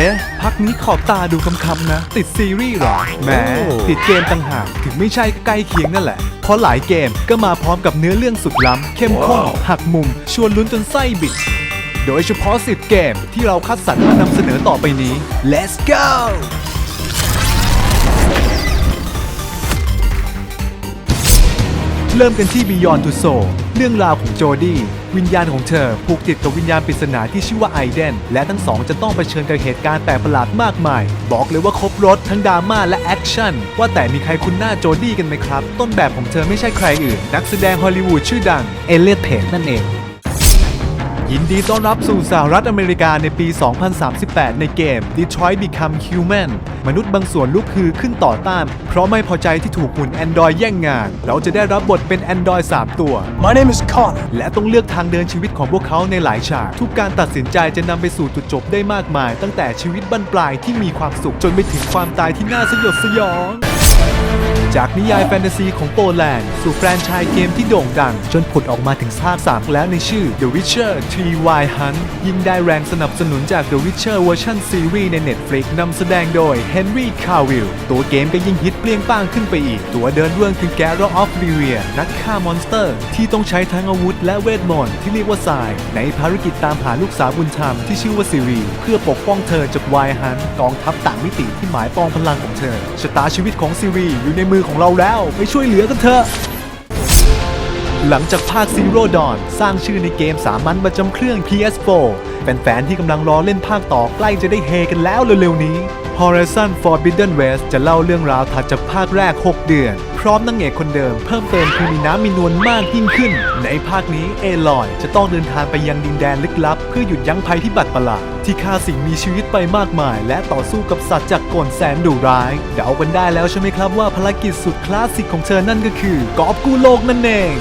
เอ๊ะ พักนี้ขอบตาดูคำๆนะ ติดซีรีส์เหรอแหมติดเกมต่างหากถึงไม่ใช่ก็ใกล้เคียงนั่นแหละ เพราะหลายเกมก็มาพร้อมกับเนื้อเรื่องสุดล้ำ เข้มข้นหักมุม ชวนลุ้นจนไส้บิด โดยเฉพาะ 10 เกมที่เราคัดสรรมานำเสนอต่อไปนี้ let's go เริ่มกันที่ Beyond to Soul เรื่องราวของโจดี้วิญญาณของเธอผูกติดกับวิญญาณปริศนาที่ชื่อว่าไอเดนและทั้งสองจะต้องเผชิญกับเหตุการณ์แปลกประหลาดมากมาย บอกเลยว่าครบรถทั้งดราม่าและแอคชั่นว่าแต่มีใครคุ้นหน้าโจดี้กันไหมครับ ต้นแบบของเธอไม่ใช่ใครอื่น นักแสดงฮอลลีวูดชื่อดังเอเลียตเพจนั่นเอง ยินดีต้อนรับสู่สหรัฐอเมริกาในปี 2038 ในเกม Detroit Become Human มนุษย์บางส่วนลุกคือขึ้นต่อต้าน เพราะไม่พอใจที่ถูกหุ่น Android แย่งงาน เราจะได้รับบทเป็น Android 3ตัว My name is Connor. และต้องเลือกทางเดินชีวิตของพวกเขาในหลายฉาก ทุกการตัดสินใจจะนำไปสู่จุดจบได้มากมาย ตั้งแต่ชีวิตบั้นปลายที่มีความสุขจนไปถึงความตายที่น่าสยดสยอง จากนิยายแฟนตาซีของโปแลนด์ สู่แฟรนไชส์เกมที่โด่งดัง จนผุดออกมาถึงภาค3แล้วในชื่อ The Witcher 3 Wild Hunt ยิ่งได้แรงสนับสนุนจาก The Witcher เวอร์ชันซีรีส์ใน Netflix นำแสดงโดย Henry Cavill ตัวเกมก็ยิ่งฮิตเปรี้ยงป้างขึ้นไปอีก ตัวเดินเรื่องคือ Geralt of Rivia นักฆ่ามอนสเตอร์ ที่ต้องใช้ทั้งอาวุธและเวทมนต์ที่เรียกว่าทราย ในภารกิจตามหาลูกสาวบุญธรรมที่ชื่อว่าซิรี เพื่อปกป้องเธอจากไวฮันกองทัพต่างมิติที่หมายปองพลังของเธอชะตาชีวิตของซิรีอยู่ในมือของเราแล้วไปช่วยเหลือกันเถอะ หลังจากภาค Zero Dawn สร้างชื่อในเกมสามัญประจำเครื่อง PS4 แฟนๆที่กำลังรอเล่นภาคต่อใกล้จะได้เฮกันแล้วเร็วๆนี้ Horizon Forbidden West จะเล่าเรื่องราวถัดจากภาคแรก 6 เดือน พร้อมนางเอกคนเดิมเพิ่มเติมคือมีน้ำมีนวลมากยิ่งขึ้น ในภาคนี้เอลอยจะต้องเดินทางไปยังดินแดนลึกลับ เพื่อหยุดยั้งภัยพิบัติประหลาดที่ฆ่าสิ่งมีชีวิตไปมากมาย และต่อสู้กับสัตว์จากกลแสนดุร้าย เดากันได้แล้วใช่ไหมครับว่าภารกิจสุดคลาสสิกของเธอนั่นก็คือกอบกู้โลกนั่นเอง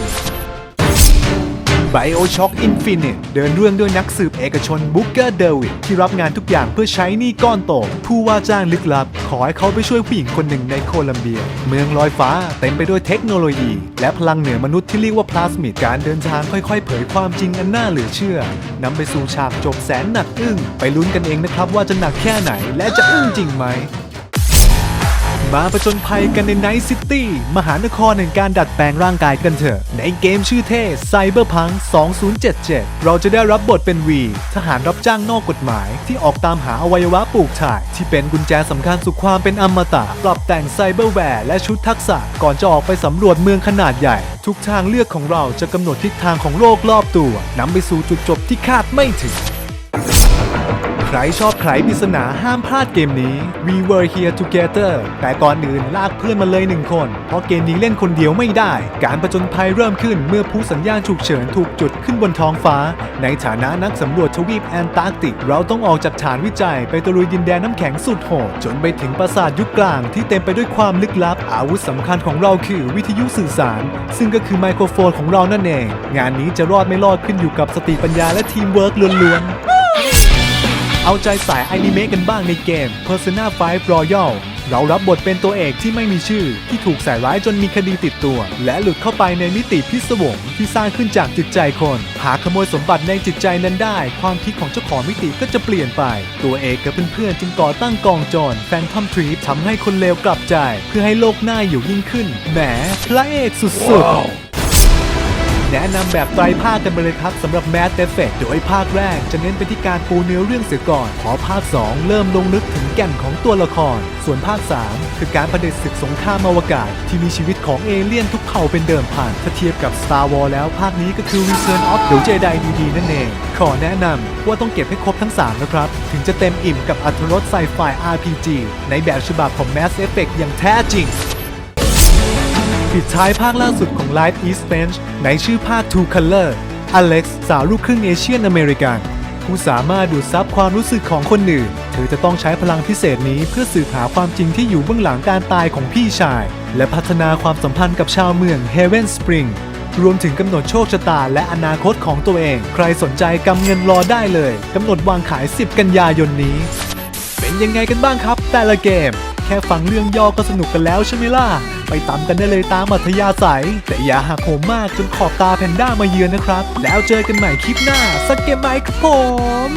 Bioshock Infinite เดินเรื่องด้วยนักสืบเอกชนบุกเกอร์เดวิดที่รับงานทุกอย่างเพื่อใช้หนี้ก้อนโตผู้ว่าจ้างลึกลับ ขอให้เขาไปช่วยผู้หญิงคนหนึ่งในโคลัมเบีย เมืองลอยฟ้าเต็มไปด้วยเทคโนโลยี และพลังเหนือมนุษย์ที่เรียกว่าพลาสมิดการเดินทางค่อยๆ เผยความจริงอันน่าเหลือเชื่อนำไปสู่ฉากจบแสนหนักอึ้งไปลุ้นกันเองนะครับว่าจะหนักแค่ไหนและจะอึ้งจริงไหม มาประจนภัยกันในไนท์ซิตี้มหานครแห่งการดัดแปลงร่างกายกันเถอะ ในเกมชื่อเท่ Cyberpunk 2077 เราจะได้รับบทเป็นวี ทหารรับจ้างนอกกฎหมาย ที่ออกตามหาอวัยวะปลูกถ่าย ที่เป็นกุญแจสำคัญสู่ความเป็นอมตะ ปรับแต่งไซเบอร์แวร์และชุดทักษะ ก่อนจะออกไปสำรวจเมืองขนาดใหญ่ ทุกทางเลือกของเราจะกำหนดทิศทางของโลกรอบตัวนำไปสู่จุดจบที่คาดไม่ถึง ใครชอบไขปริศนาห้ามพลาดเกมนี้ We Were Here Together แต่ก่อนอื่นลากเพื่อนมาเลยหนึ่งคน เพราะเกมนี้เล่นคนเดียวไม่ได้ การประจนภัยเริ่มขึ้นเมื่อผู้สัญญาณฉุกเฉินถูกจุดขึ้นบนท้องฟ้า ในฐานะนักสำรวจทวีปแอนตาร์กติก เราต้องออกจากฐานวิจัยไปตะลุยดินแดนน้ำแข็งสุดโหดจนไปถึงปราสาทยุคกลางที่เต็มไปด้วยความลึกลับ อาวุธสำคัญของเราคือวิทยุสื่อสาร ซึ่งก็คือไมโครโฟนของเรานั่นเอง งานนี้จะรอดไม่รอดขึ้นอยู่กับสติปัญญาและทีมเวิร์กล้วนๆ เอาใจสายอนิเมะกันบ้างในเกม Persona 5 Royal เรารับบทเป็นตัวเอกที่ไม่มีชื่อ ที่ถูกใส่ร้ายจนมีคดีติดตัว และหลุดเข้าไปในมิติพิศวงที่สร้างขึ้นจากจิตใจคน หากขโมยสมบัติในจิตใจนั้นได้ ความคิดของเจ้าของมิติก็จะเปลี่ยนไป ตัวเอกกับเพื่อนๆจึงก่อตั้งกองโจรแฟนทอมทรีทำให้คนเลวกลับใจ เพื่อให้โลกหน้าอยู่ยิ่งขึ้นแหมพระเอกสุดๆ แนะนำแบบไตรภาคกันไปเลยครับสำหรับ Mass Effect โดยภาคแรกจะเน้นไปที่การปูเนื้อเรื่องเสียก่อนพอภาค 2 เริ่มลงลึกถึงแก่นของตัวละคร ส่วนภาค 3 คือการประเด็จศึกสงครามอวกาศ ที่มีชีวิตของเอเลี่ยนทุกเผ่าเป็นเดิมพันถ้าเทียบกับ Star Wars แล้วภาคนี้ก็คือ Return of the Jedi ดีๆนั่นเอง ขอแนะนำว่าต้องเก็บให้ครบทั้ง 3 นะครับ ถึงจะเต็มอิ่มกับอัตรสไซไฟ RPG ในแบบฉบับของ Mass Effect อย่างแท้จริง ปิดท้ายภาคล่าสุดของ Life is Strange ในชื่อภาค Two Color อเล็กซ์สาวลูกครึ่งเอเชียนอเมริกันผู้สามารถดูดซับความรู้สึกของคนอื่น เธอจะต้องใช้พลังพิเศษนี้เพื่อสืบหาความจริงที่อยู่เบื้องหลังการตายของพี่ชาย และพัฒนาความสัมพันธ์กับชาวเมือง Heaven Spring รวมถึงกำหนดโชคชะตาและอนาคตของตัวเอง ใครสนใจกำเงินรอได้เลยกำหนดวางขาย 10 กันยายนนี้ เป็นยังไงกันบ้างครับ แต่ละเกม แค่ฟังเรื่องย่อก็สนุกกันแล้วใช่ไหมล่ะ ไปตามกันได้เลยตามอัธยาศัย แต่อย่าหักโหมมากจนขอบตาแพนด้ามาเยือนนะครับ แล้วเจอกันใหม่คลิปหน้าสักเกมไหมครับผม